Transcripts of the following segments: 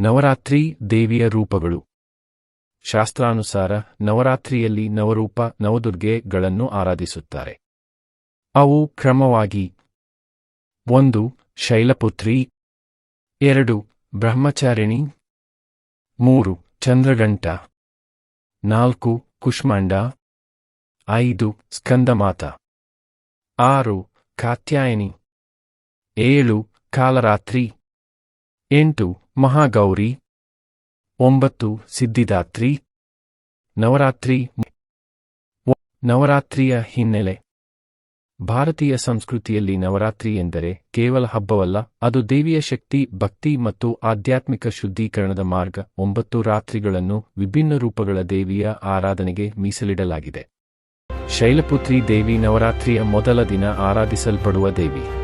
ನವರಾತ್ರಿ ದೇವಿಯ ರೂಪಗಳು. ಶಾಸ್ತ್ರಾನುಸಾರ ನವರಾತ್ರಿಯಲ್ಲಿ ನವರೂಪ ನವದುರ್ಗೆಗಳನ್ನು ಆರಾಧಿಸುತ್ತಾರೆ. ಅವು ಕ್ರಮವಾಗಿ ಒಂದು, ಶೈಲಪುತ್ರಿ, ಎರಡು, ಬ್ರಹ್ಮಚಾರಿಣಿ, ಮೂರು, ಚಂದ್ರಗಂಟ, ನಾಲ್ಕು, ಕುಷ್ಮಾಂಡ, ಐದು, ಸ್ಕಂದಮಾತ, ಆರು, ಕಾತ್ಯಾಯಿನಿ, ಏಳು, ಕಾಲರಾತ್ರಿ. ಎಂಟು, ಮಹಾಗೌರಿ. ಒಂಬತ್ತು, ಸಿದ್ಧಿದಾತ್ರಿ. ನವರಾತ್ರಿ ನವರಾತ್ರಿಯ ಹಿನ್ನೆಲೆ. ಭಾರತೀಯ ಸಂಸ್ಕೃತಿಯಲ್ಲಿ ನವರಾತ್ರಿ ಎಂದರೆ ಕೇವಲ ಹಬ್ಬವಲ್ಲ, ಅದು ದೇವಿಯ ಶಕ್ತಿ, ಭಕ್ತಿ ಮತ್ತು ಆಧ್ಯಾತ್ಮಿಕ ಶುದ್ಧೀಕರಣದ ಮಾರ್ಗ. ಒಂಬತ್ತು ರಾತ್ರಿಗಳನ್ನು ವಿಭಿನ್ನ ರೂಪಗಳ ದೇವಿಯ ಆರಾಧನೆಗೆ ಮೀಸಲಿಡಲಾಗಿದೆ. ಶೈಲಪುತ್ರಿ ದೇವಿ ನವರಾತ್ರಿಯ ಮೊದಲ ದಿನ ಆರಾಧಿಸಲ್ಪಡುವ ದೇವಿ.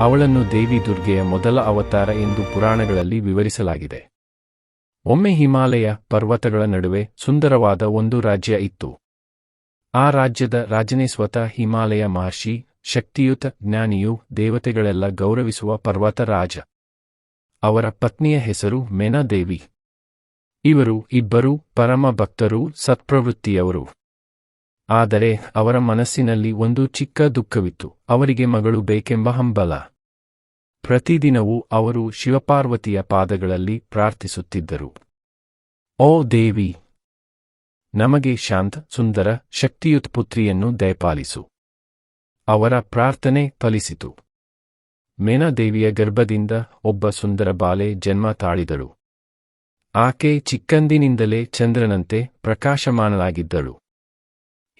ಅವಳನ್ನು ದೇವಿ ದುರ್ಗೆಯ ಮೊದಲ ಅವತಾರ ಎಂದು ಪುರಾಣಗಳಲ್ಲಿ ವಿವರಿಸಲಾಗಿದೆ. ಒಮ್ಮೆ ಹಿಮಾಲಯ ಪರ್ವತಗಳ ನಡುವೆ ಸುಂದರವಾದ ಒಂದು ರಾಜ್ಯ ಇತ್ತು. ಆ ರಾಜ್ಯದ ರಾಜನೇ ಸ್ವತಃ ಹಿಮಾಲಯ ಮಹರ್ಷಿ, ಶಕ್ತಿಯುತ, ಜ್ಞಾನಿಯು, ದೇವತೆಗಳೆಲ್ಲ ಗೌರವಿಸುವ ಪರ್ವತ ರಾಜ. ಅವರ ಪತ್ನಿಯ ಹೆಸರು ಮೆನದೇವಿ ಇವರು ಇಬ್ಬರೂ ಪರಮ ಭಕ್ತರು, ಸತ್ಪ್ರವೃತ್ತಿಯವರು. ಆದರೆ ಅವರ ಮನಸ್ಸಿನಲ್ಲಿ ಒಂದು ಚಿಕ್ಕ ದುಃಖವಿತ್ತು. ಅವರಿಗೆ ಮಗಳು ಬೇಕೆಂಬ ಹಂಬಲ. ಪ್ರತಿದಿನವೂ ಅವರು ಶಿವಪಾರ್ವತಿಯ ಪಾದಗಳಲ್ಲಿ ಪ್ರಾರ್ಥಿಸುತ್ತಿದ್ದರು. ಓ ದೇವಿ, ನಮಗೆ ಶಾಂತ, ಸುಂದರ ಶಕ್ತಿಯುತ್ ಪುತ್ರಿಯನ್ನು ದಯಪಾಲಿಸು. ಅವರ ಪ್ರಾರ್ಥನೆ ಫಲಿಸಿತು. ಮೇನಾದೇವಿಯ ಗರ್ಭದಿಂದ ಒಬ್ಬ ಸುಂದರ ಬಾಲೆ ಜನ್ಮ ತಾಳಿದಳು. ಆಕೆ ಚಿಕ್ಕಂದಿನಿಂದಲೇ ಚಂದ್ರನಂತೆ ಪ್ರಕಾಶಮಾನಳಾಗಿದ್ದಳು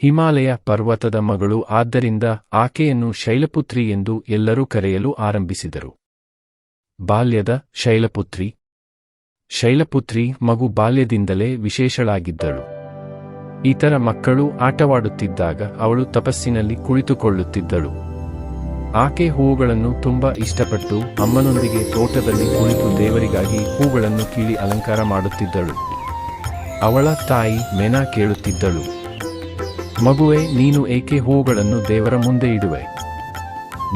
ಹಿಮಾಲಯ ಪರ್ವತದ ಮಗಳು ಆದ್ದರಿಂದ ಆಕೆಯನ್ನು ಶೈಲಪುತ್ರಿ ಎಂದು ಎಲ್ಲರೂ ಕರೆಯಲು ಆರಂಭಿಸಿದರು. ಬಾಲ್ಯದ ಶೈಲಪುತ್ರಿ. ಶೈಲಪುತ್ರಿ ಮಗು ಬಾಲ್ಯದಿಂದಲೇ ವಿಶೇಷಳಾಗಿದ್ದಳು. ಇತರ ಮಕ್ಕಳು ಆಟವಾಡುತ್ತಿದ್ದಾಗ ಅವಳು ತಪಸ್ಸಿನಲ್ಲಿ ಕುಳಿತುಕೊಳ್ಳುತ್ತಿದ್ದಳು. ಆಕೆ ಹೂವುಗಳನ್ನು ತುಂಬಾ ಇಷ್ಟಪಟ್ಟು ಅಮ್ಮನೊಂದಿಗೆ ತೋಟದಲ್ಲಿ ಕುಳಿತು ದೇವರಿಗಾಗಿ ಹೂಗಳನ್ನು ಕೀಳಿ ಅಲಂಕಾರ ಮಾಡುತ್ತಿದ್ದಳು. ಅವಳ ತಾಯಿ ಮೆನಾ ಕೇಳುತ್ತಿದ್ದಳು. ಮಗುವೆ, ನೀನು ಏಕೆ ಹೂಗಳನ್ನು ದೇವರ ಮುಂದೆ ಇಡುವೆ?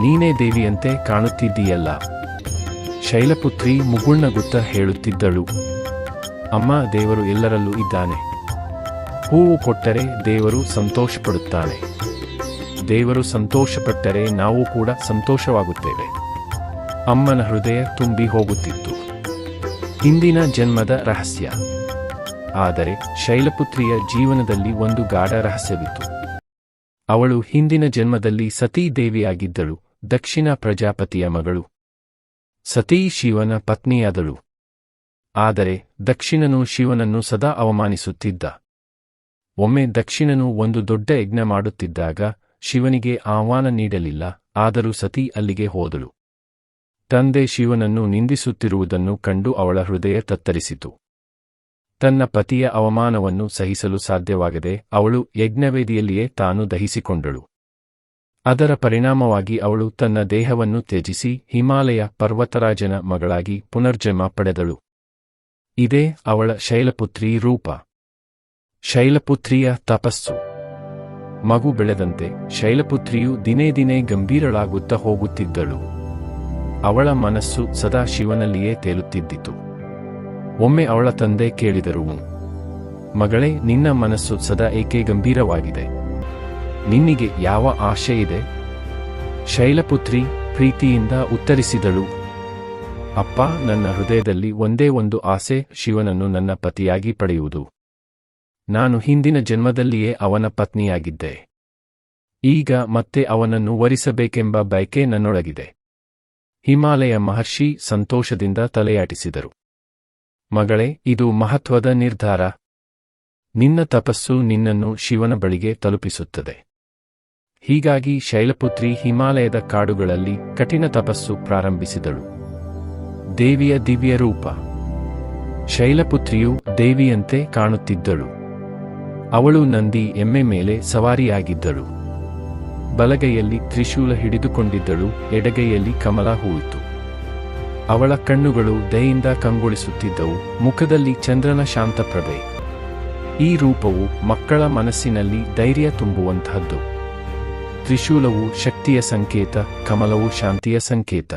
ನೀನೇ ದೇವಿಯಂತೆ ಕಾಣುತ್ತಿದ್ದೀಯಲ್ಲ. ಶೈಲಪುತ್ರಿ ಮುಗುಳ್ನಗುತ್ತ ಹೇಳುತ್ತಿದ್ದಳು. ಅಮ್ಮ, ದೇವರು ಎಲ್ಲರಲ್ಲೂ ಇದ್ದಾನೆ. ಹೂವು ಕೊಟ್ಟರೆ ದೇವರು ಸಂತೋಷಪಡುತ್ತಾನೆ. ದೇವರು ಸಂತೋಷಪಟ್ಟರೆ ನಾವು ಕೂಡ ಸಂತೋಷವಾಗುತ್ತೇವೆ. ಅಮ್ಮನ ಹೃದಯ ತುಂಬಿ ಹೋಗುತ್ತಿತ್ತು. ಹಿಂದಿನ ಜನ್ಮದ ರಹಸ್ಯ. ಆದರೆ ಶೈಲಪುತ್ರಿಯ ಜೀವನದಲ್ಲಿ ಒಂದು ಗಾಢ ರಹಸ್ಯವಿತ್ತು. ಅವಳು ಹಿಂದಿನ ಜನ್ಮದಲ್ಲಿ ಸತೀ ದೇವಿಯಾಗಿದ್ದಳು, ದಕ್ಷಿಣ ಪ್ರಜಾಪತಿಯ ಮಗಳು. ಸತೀ ಶಿವನ ಪತ್ನಿಯಾದಳು. ಆದರೆ ದಕ್ಷಿಣನು ಶಿವನನ್ನು ಸದಾ ಅವಮಾನಿಸುತ್ತಿದ್ದ. ಒಮ್ಮೆ ದಕ್ಷಿಣನು ಒಂದು ದೊಡ್ಡ ಯಜ್ಞ ಮಾಡುತ್ತಿದ್ದಾಗ ಶಿವನಿಗೆ ಆಹ್ವಾನ ನೀಡಲಿಲ್ಲ, ಆದರೂ ಸತಿ ಅಲ್ಲಿಗೆ ಹೋದಳು. ತಂದೆ ಶಿವನನ್ನು ನಿಂದಿಸುತ್ತಿರುವುದನ್ನು ಕಂಡು ಅವಳ ಹೃದಯ ತತ್ತರಿಸಿತು. ತನ್ನ ಪತಿಯ ಅವಮಾನವನ್ನು ಸಹಿಸಲು ಸಾಧ್ಯವಾಗದೆ ಅವಳು ಯಜ್ಞವೇದಿಯಲ್ಲಿಯೇ ತಾನು ದಹಿಸಿಕೊಂಡಳು. ಅದರ ಪರಿಣಾಮವಾಗಿ ಅವಳು ತನ್ನ ದೇಹವನ್ನು ತ್ಯಜಿಸಿ ಹಿಮಾಲಯ ಪರ್ವತರಾಜನ ಮಗಳಾಗಿ ಪುನರ್ಜನ್ಮ ಪಡೆದಳು. ಇದೇ ಅವಳ ಶೈಲಪುತ್ರಿ ರೂಪ. ಶೈಲಪುತ್ರಿಯ ತಪಸ್ಸು. ಮಗು ಬೆಳೆದಂತೆ ಶೈಲಪುತ್ರಿಯು ದಿನೇ ದಿನೇ ಗಂಭೀರಳಾಗುತ್ತಾ ಹೋಗುತ್ತಿದ್ದಳು. ಅವಳ ಮನಸ್ಸು ಸದಾ ಶಿವನಲ್ಲಿಯೇ ತೇಲುತ್ತಿದ್ದಿತು. ಒಮ್ಮೆ ಅವಳ ತಂದೆ ಕೇಳಿದರು, ಮಗಳೇ, ನಿನ್ನ ಮನಸ್ಸು ಸದಾ ಏಕೆ ಗಂಭೀರವಾಗಿದೆ? ನಿನ್ನಿಗೆ ಯಾವ ಆಶೆ ಇದೆ? ಶೈಲಪುತ್ರಿ ಪ್ರೀತಿಯಿಂದ ಉತ್ತರಿಸಿದಳು, ಅಪ್ಪ, ನನ್ನ ಹೃದಯದಲ್ಲಿ ಒಂದೇ ಒಂದು ಆಸೆ, ಶಿವನನ್ನು ನನ್ನ ಪತಿಯಾಗಿ ಪಡೆಯುವುದು. ನಾನು ಹಿಂದಿನ ಜನ್ಮದಲ್ಲಿಯೇ ಅವನ ಪತ್ನಿಯಾಗಿದ್ದೆ. ಈಗ ಮತ್ತೆ ಅವನನ್ನು ವರಿಸಬೇಕೆಂಬ ಬಯಕೆ ನನ್ನೊಳಗಿದೆ. ಹಿಮಾಲಯ ಮಹರ್ಷಿ ಸಂತೋಷದಿಂದ ತಲೆಯಾಟಿಸಿದರು. ಮಗಳೇ, ಇದು ಮಹತ್ವದ ನಿರ್ಧಾರ. ನಿನ್ನ ತಪಸ್ಸು ನಿನ್ನನ್ನು ಶಿವನ ಬಳಿಗೆ ತಲುಪಿಸುತ್ತದೆ. ಹೀಗಾಗಿ ಶೈಲಪುತ್ರಿ ಹಿಮಾಲಯದ ಕಾಡುಗಳಲ್ಲಿ ಕಠಿಣ ತಪಸ್ಸು ಪ್ರಾರಂಭಿಸಿದಳು. ದೇವಿಯ ದಿವ್ಯ ರೂಪ. ಶೈಲಪುತ್ರಿಯು ದೇವಿಯಂತೆ ಕಾಣುತ್ತಿದ್ದಳು. ಅವಳು ನಂದಿ ಎಮ್ಮೆ ಮೇಲೆ ಸವಾರಿಯಾಗಿದ್ದಳು. ಬಲಗೈಯಲ್ಲಿ ತ್ರಿಶೂಲ ಹಿಡಿದುಕೊಂಡಿದ್ದಳು, ಎಡಗೈಯಲ್ಲಿ ಕಮಲ ಹೂಯಿತು ಅವಳ ಕಣ್ಣುಗಳು ದಯೆಯಿಂದ ಕಂಗೊಳಿಸುತ್ತಿದ್ದವು. ಮುಖದಲ್ಲಿ ಚಂದ್ರನ ಶಾಂತಪ್ರಭೆ. ಈ ರೂಪವು ಮಕ್ಕಳ ಮನಸ್ಸಿನಲ್ಲಿ ಧೈರ್ಯ ತುಂಬುವಂತಹದ್ದು. ತ್ರಿಶೂಲವು ಶಕ್ತಿಯ ಸಂಕೇತ, ಕಮಲವು ಶಾಂತಿಯ ಸಂಕೇತ.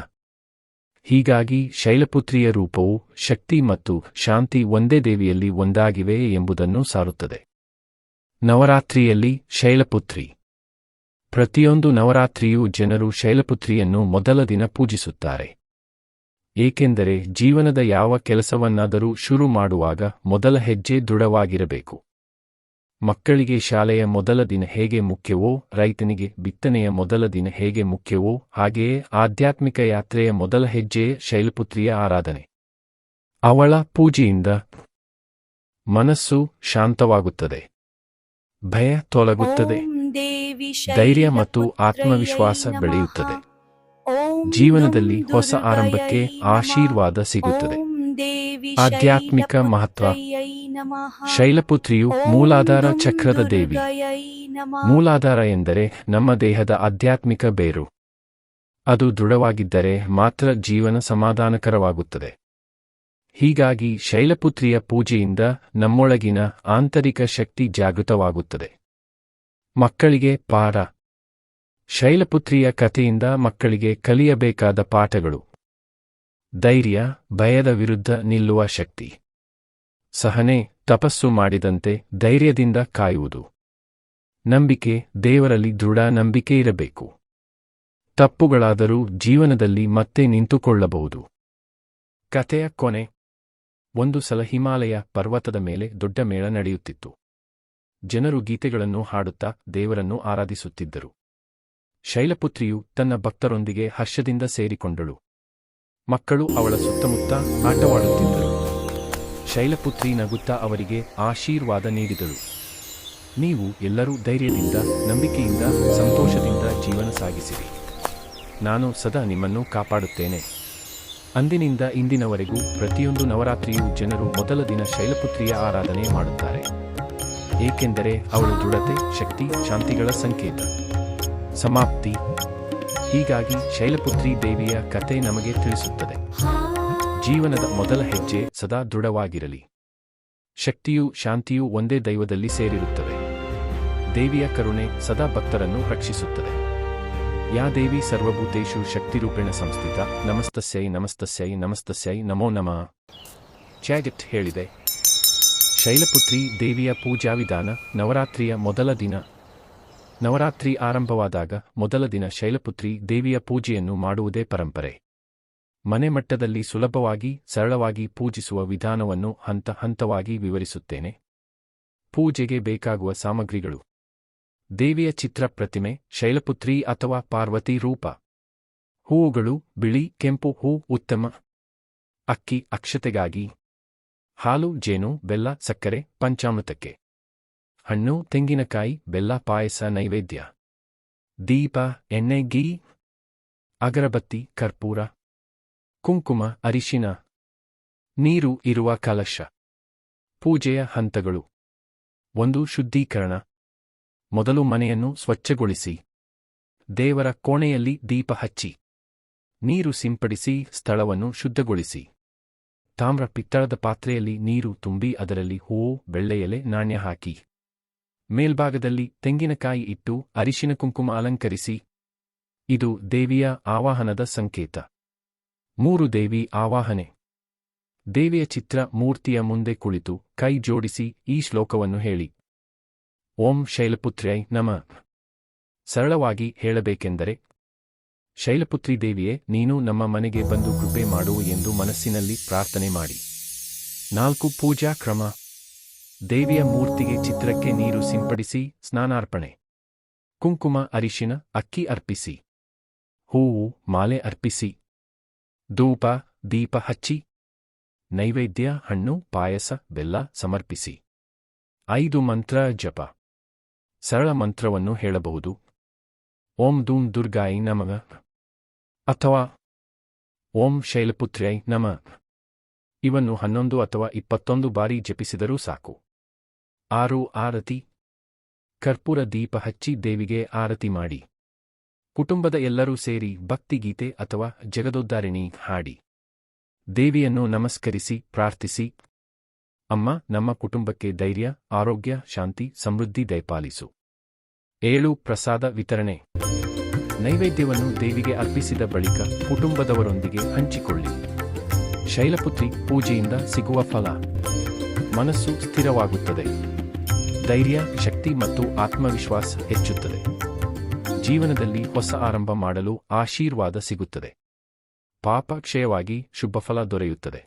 ಹೀಗಾಗಿ ಶೈಲಪುತ್ರಿಯ ರೂಪವು ಶಕ್ತಿ ಮತ್ತು ಶಾಂತಿ ಒಂದೇ ದೇವಿಯಲ್ಲಿ ಒಂದಾಗಿವೆ ಎಂಬುದನ್ನು ಸಾರುತ್ತದೆ. ನವರಾತ್ರಿಯಲ್ಲಿ ಶೈಲಪುತ್ರಿ. ಪ್ರತಿಯೊಂದು ನವರಾತ್ರಿಯೂ ಜನರು ಶೈಲಪುತ್ರಿಯನ್ನು ಮೊದಲ ದಿನ ಪೂಜಿಸುತ್ತಾರೆ. ಏಕೆಂದರೆ ಜೀವನದ ಯಾವ ಕೆಲಸವನ್ನಾದರೂ ಶುರು ಮಾಡುವಾಗ ಮೊದಲ ಹೆಜ್ಜೆ ದೃಢವಾಗಿರಬೇಕು. ಮಕ್ಕಳಿಗೆ ಶಾಲೆಯ ಮೊದಲ ದಿನ ಹೇಗೆ ಮುಖ್ಯವೋ ರೈತನಿಗೆ ಬಿತ್ತನೆಯ ಮೊದಲ ದಿನ ಹೇಗೆ ಮುಖ್ಯವೋ ಹಾಗೆಯೇ ಆಧ್ಯಾತ್ಮಿಕ ಯಾತ್ರೆಯ ಮೊದಲ ಹೆಜ್ಜೆಯೇ ಶೈಲಪುತ್ರಿಯ ಆರಾಧನೆ. ಅವಳ ಪೂಜೆಯಿಂದ ಮನಸ್ಸು ಶಾಂತವಾಗುತ್ತದೆ. ಭಯ ತೊಲಗುತ್ತದೆ. ಧೈರ್ಯ ಮತ್ತು ಆತ್ಮವಿಶ್ವಾಸ ಬೆಳೆಯುತ್ತದೆ. ಜೀವನದಲ್ಲಿ ಹೊಸ ಆರಂಭಕ್ಕೆ ಆಶೀರ್ವಾದ ಸಿಗುತ್ತದೆ. ಆಧ್ಯಾತ್ಮಿಕ ಮಹತ್ವ. ಶೈಲಪುತ್ರಿಯು ಮೂಲಾಧಾರ ಚಕ್ರದ ದೇವಿ. ಮೂಲಾಧಾರ ಎಂದರೆ ನಮ್ಮ ದೇಹದ ಆಧ್ಯಾತ್ಮಿಕ ಬೇರು. ಅದು ದೃಢವಾಗಿದ್ದರೆ ಮಾತ್ರ ಜೀವನ ಸಮಾಧಾನಕರವಾಗುತ್ತದೆ. ಹೀಗಾಗಿ ಶೈಲಪುತ್ರಿಯ ಪೂಜೆಯಿಂದ ನಮ್ಮೊಳಗಿನ ಆಂತರಿಕ ಶಕ್ತಿ ಜಾಗೃತವಾಗುತ್ತದೆ. ಮಕ್ಕಳಿಗೆ ಪಾಠ ಶೈಲಪುತ್ರಿಯ ಕಥೆಯಿಂದ ಮಕ್ಕಳಿಗೆ ಕಲಿಯಬೇಕಾದ ಪಾಠಗಳು. ಧೈರ್ಯ, ಭಯದ ವಿರುದ್ಧ ನಿಲ್ಲುವ ಶಕ್ತಿ. ಸಹನೆ, ತಪಸ್ಸು ಮಾಡಿದಂತೆ ಧೈರ್ಯದಿಂದ ಕಾಯುವುದು. ನಂಬಿಕೆ, ದೇವರಲ್ಲಿ ದೃಢ ನಂಬಿಕೆ ಇರಬೇಕು. ತಪ್ಪುಗಳಾದರೂ ಜೀವನದಲ್ಲಿ ಮತ್ತೆ ನಿಂತುಕೊಳ್ಳಬಹುದು. ಕಥೆಯ ಕೊನೆ. ಒಂದು ಸಲ ಹಿಮಾಲಯ ಪರ್ವತದ ಮೇಲೆ ದೊಡ್ಡ ಮೇಳ ನಡೆಯುತ್ತಿತ್ತು. ಜನರು ಗೀತೆಗಳನ್ನು ಹಾಡುತ್ತಾ ದೇವರನ್ನು ಆರಾಧಿಸುತ್ತಿದ್ದರು. ಶೈಲಪುತ್ರಿಯು ತನ್ನ ಭಕ್ತರೊಂದಿಗೆ ಹರ್ಷದಿಂದ ಸೇರಿಕೊಂಡಳು. ಮಕ್ಕಳು ಅವಳ ಸುತ್ತಮುತ್ತ ಆಟವಾಡುತ್ತಿದ್ದರು. ಶೈಲಪುತ್ರಿ ನಗುತ್ತಾ ಅವರಿಗೆ ಆಶೀರ್ವಾದ ನೀಡಿದಳು. ನೀವು ಎಲ್ಲರೂ ಧೈರ್ಯದಿಂದ, ನಂಬಿಕೆಯಿಂದ, ಸಂತೋಷದಿಂದ ಜೀವನ ಸಾಗಿಸಿರಿ. ನಾನು ಸದಾ ನಿಮ್ಮನ್ನು ಕಾಪಾಡುತ್ತೇನೆ. ಅಂದಿನಿಂದ ಇಂದಿನವರೆಗೂ ಪ್ರತಿಯೊಂದು ನವರಾತ್ರಿಯೂ ಜನರು ಮೊದಲ ದಿನ ಶೈಲಪುತ್ರಿಯ ಆರಾಧನೆ ಮಾಡುತ್ತಾರೆ. ಏಕೆಂದರೆ ಅವಳು ದೃಢತೆ, ಶಕ್ತಿ, ಶಾಂತಿಗಳ ಸಂಕೇತ. ಸಮಾಪ್ತಿ. ಹೀಗಾಗಿ ಶೈಲಪುತ್ರಿ ದೇವಿಯ ಕತೆ ನಮಗೆ ತಿಳಿಸುತ್ತದೆ. ಜೀವನದ ಮೊದಲ ಹೆಜ್ಜೆ ಸದಾ ದೃಢವಾಗಿರಲಿ. ಶಕ್ತಿಯೂ ಶಾಂತಿಯೂ ಒಂದೇ ದೈವದಲ್ಲಿ ಸೇರಿರುತ್ತವೆ ದೇವಿಯ ಕರುಣೆ ಸದಾ ಭಕ್ತರನ್ನು ರಕ್ಷಿಸುತ್ತದೆ. ಯಾ ದೇವಿ ಸರ್ವಭೂತೇಷು ಶಕ್ತಿರೂಪೇಣ ಸಂಸ್ಥಿತ, ನಮಸ್ತಸ್ಯೈ ನಮಸ್ತಸ್ಯೈ ನಮಸ್ತಸ್ಯೈ, ನಮೋ ನಮ. ಚಾಗೆಟ್ ಹೇಳಿದೆ. ಶೈಲಪುತ್ರಿ ದೇವಿಯ ಪೂಜಾ ವಿಧಾನ ನವರಾತ್ರಿಯ ಮೊದಲ ದಿನ ನವರಾತ್ರಿ ಆರಂಭವಾದಾಗ ಮೊದಲ ದಿನ ಶೈಲಪುತ್ರಿ ದೇವಿಯ ಪೂಜೆಯನ್ನು ಮಾಡುವುದೇ ಪರಂಪರೆ. ಮನೆ ಮಟ್ಟದಲ್ಲಿ ಸುಲಭವಾಗಿ, ಸರಳವಾಗಿ ಪೂಜಿಸುವ ವಿಧಾನವನ್ನು ಹಂತ ಹಂತವಾಗಿ ವಿವರಿಸುತ್ತೇನೆ. ಪೂಜೆಗೆ ಬೇಕಾಗುವ ಸಾಮಗ್ರಿಗಳು. ದೇವಿಯ ಚಿತ್ರ ಪ್ರತಿಮೆ, ಶೈಲಪುತ್ರಿ ಅಥವಾ ಪಾರ್ವತಿ ರೂಪ. ಹೂವುಗಳು, ಬಿಳಿ, ಕೆಂಪು ಹೂ, ಉತ್ತಮ. ಅಕ್ಕಿ, ಅಕ್ಷತೆಗಾಗಿ. ಹಾಲು, ಜೇನು, ಬೆಲ್ಲ, ಸಕ್ಕರೆ, ಪಂಚಾಮೃತಕ್ಕೆ. ಹಣ್ಣು, ತೆಂಗಿನಕಾಯಿ, ಬೆಲ್ಲ, ಪಾಯಸ, ನೈವೇದ್ಯ. ದೀಪ, ಎಣ್ಣೆ ಗೀ ಅಗರಬತ್ತಿ, ಕರ್ಪೂರ, ಕುಂಕುಮ, ಅರಿಶಿನ. ನೀರು ಇರುವ ಕಲಶ. ಪೂಜೆಯ ಹಂತಗಳು. ಒಂದು ಶುದ್ಧೀಕರಣ. ಮೊದಲು ಮನೆಯನ್ನು ಸ್ವಚ್ಛಗೊಳಿಸಿ. ದೇವರ ಕೋಣೆಯಲ್ಲಿ ದೀಪ ಹಚ್ಚಿ. ನೀರು ಸಿಂಪಡಿಸಿ, ಸ್ಥಳವನ್ನು ಶುದ್ಧಗೊಳಿಸಿ. ತಾಮ್ರ ಪಿತ್ತಳದ ಪಾತ್ರೆಯಲ್ಲಿ ನೀರು ತುಂಬಿ ಅದರಲ್ಲಿ ಹೂವು, ಬೆಳ್ಳೆಯಲೆ ನಾಣ್ಯ ಹಾಕಿ. ಮೇಲ್ಭಾಗದಲ್ಲಿ ತೆಂಗಿನಕಾಯಿ ಇಟ್ಟು ಅರಿಶಿನ ಕುಂಕುಮ ಅಲಂಕರಿಸಿ. ಇದು ದೇವಿಯ ಆವಾಹನದ ಸಂಕೇತ. ಮೂರು ದೇವಿ ಆವಾಹನೆ. ದೇವಿಯ ಚಿತ್ರ ಮೂರ್ತಿಯ ಮುಂದೆ ಕುಳಿತು ಕೈ ಜೋಡಿಸಿ ಈ ಶ್ಲೋಕವನ್ನು ಹೇಳಿ. ಓಂ ಶೈಲಪುತ್ರಿಯೈ ನಮ. ಸರಳವಾಗಿ ಹೇಳಬೇಕೆಂದರೆ, ಶೈಲಪುತ್ರಿ ದೇವಿಯೇ, ನೀನು ನಮ್ಮ ಮನೆಗೆ ಬಂದು ಕೃಪೆ ಮಾಡು ಎಂದು ಮನಸ್ಸಿನಲ್ಲಿ ಪ್ರಾರ್ಥನೆ ಮಾಡಿ. ನಾಲ್ಕು ಪೂಜಾ ಕ್ರಮ. ದೇವಿಯ ಮೂರ್ತಿಗೆ ಚಿತ್ರಕ್ಕೆ ನೀರು ಸಿಂಪಡಿಸಿ ಸ್ನಾನಾರ್ಪಣೆ. ಕುಂಕುಮ ಅರಿಶಿನ ಅಕ್ಕಿ ಅರ್ಪಿಸಿ. ಹೂವು ಮಾಲೆ ಅರ್ಪಿಸಿ. ಧೂಪ, ದೀಪ ಹಚ್ಚಿ. ನೈವೇದ್ಯ, ಹಣ್ಣು, ಪಾಯಸ, ಬೆಲ್ಲ ಸಮರ್ಪಿಸಿ. ಐದು ಮಂತ್ರ ಜಪ. ಸರಳ ಮಂತ್ರವನ್ನು ಹೇಳಬಹುದು. ಓಂ ಧೂಂ ದುರ್ಗಾಯಿ ನಮ. ಅಥವಾ ಓಂ ಶೈಲಪುತ್ರ್ಯೈ ನಮ. ಇವನ್ನು ಹನ್ನೊಂದು ಅಥವಾ ಇಪ್ಪತ್ತೊಂದು ಬಾರಿ ಜಪಿಸಿದರೂ ಸಾಕು. ಆರು ಆರತಿ. ಕರ್ಪೂರ ದೀಪ ಹಚ್ಚಿ ದೇವಿಗೆ ಆರತಿ ಮಾಡಿ. ಕುಟುಂಬದ ಎಲ್ಲರೂ ಸೇರಿ ಭಕ್ತಿಗೀತೆ ಅಥವಾ ಜಗದೋದ್ಧಾರಿಣಿ ಹಾಡಿ. ದೇವಿಯನ್ನು ನಮಸ್ಕರಿಸಿ, ಪ್ರಾರ್ಥಿಸಿ. ಅಮ್ಮ, ನಮ್ಮ ಕುಟುಂಬಕ್ಕೆ ಧೈರ್ಯ, ಆರೋಗ್ಯ, ಶಾಂತಿ, ಸಮೃದ್ಧಿ ದಯಪಾಲಿಸು. ಏಳು ಪ್ರಸಾದ ವಿತರಣೆ. ನೈವೇದ್ಯವನ್ನು ದೇವಿಗೆ ಅರ್ಪಿಸಿದ ಬಳಿಕ ಕುಟುಂಬದವರೊಂದಿಗೆ ಹಂಚಿಕೊಳ್ಳಿ. ಶೈಲಪುತ್ರಿ ಪೂಜೆಯಿಂದ ಸಿಗುವ ಫಲ. ಮನಸ್ಸು ಸ್ಥಿರವಾಗುತ್ತದೆ. ಧೈರ್ಯ, ಶಕ್ತಿ ಮತ್ತು ಆತ್ಮವಿಶ್ವಾಸ ಹೆಚ್ಚುತ್ತದೆ. ಜೀವನದಲ್ಲಿ ಹೊಸ ಆರಂಭ ಮಾಡಲು ಆಶೀರ್ವಾದ ಸಿಗುತ್ತದೆ. ಪಾಪಕ್ಷಯವಾಗಿ ಶುಭಫಲ ದೊರೆಯುತ್ತದೆ.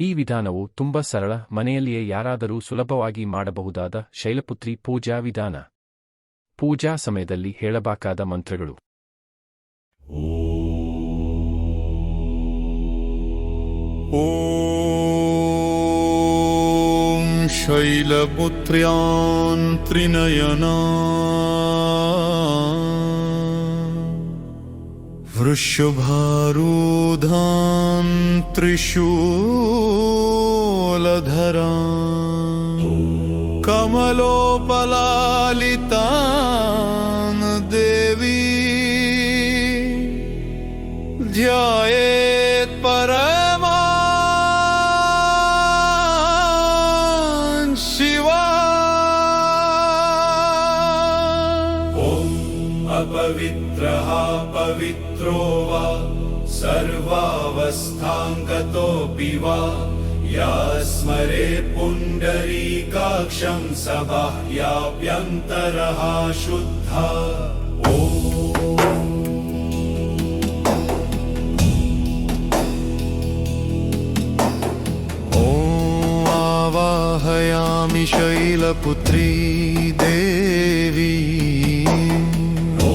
ಈ ವಿಧಾನವು ತುಂಬ ಸರಳ, ಮನೆಯಲ್ಲಿಯೇ ಯಾರಾದರೂ ಸುಲಭವಾಗಿ ಮಾಡಬಹುದಾದ ಶೈಲಪುತ್ರಿ ಪೂಜಾ ವಿಧಾನ. ಪೂಜಾ ಸಮಯದಲ್ಲಿ ಹೇಳಬೇಕಾದ ಮಂತ್ರಗಳು. ॐ शैलपुत्र्यान् त्रिनयना। वृषभारूधान् त्रिशूलधरा। देवी ध्यायेत्। सर्वावस्थाङ्गतोऽपि वा या स्मरे पुण्डरीकाक्षं स वा ह्याप्यन्तरः आवाहयामि शैलपुत्री देवी। ॐ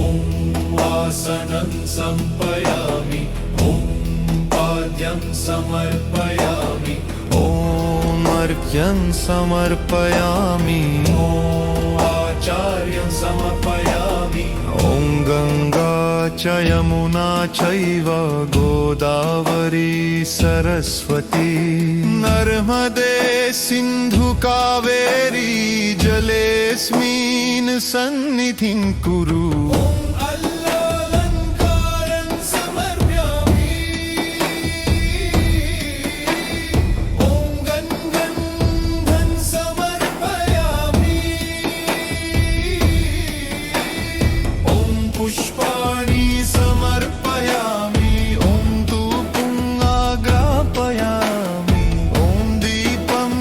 वासनं सम्प पाद्यं समर्पयामि ॐ अर्घ्यं समर्पयामि आचार्यं समर्पयामि ॐ गङ्गा च यमुना चैव गोदावरी सरस्वती नर्मदे सिन्धु कावेरी जलेऽस्मिन् सन्निधिं कुरु समर्पयामि ॐ धूपम् आग्रापयामि ॐ दीपं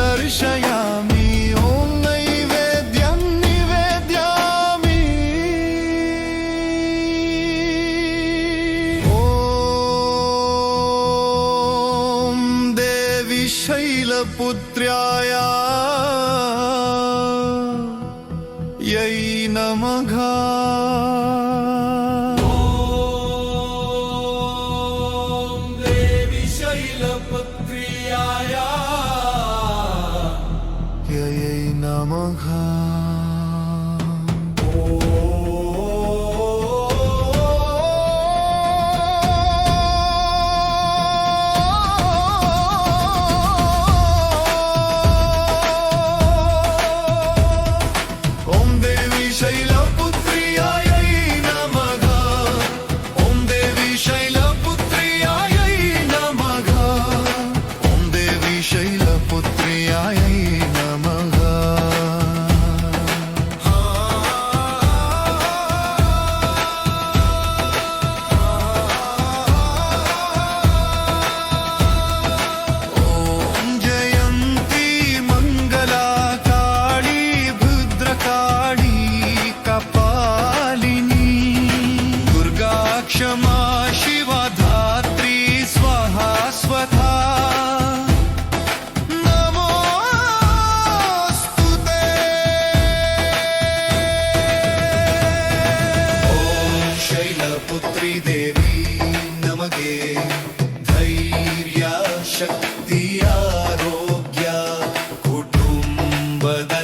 दर्शयामि ॐ नैवेद्यं निवेद्यामि ॐ देवि शैलपुत्र्याया यै नमः say but that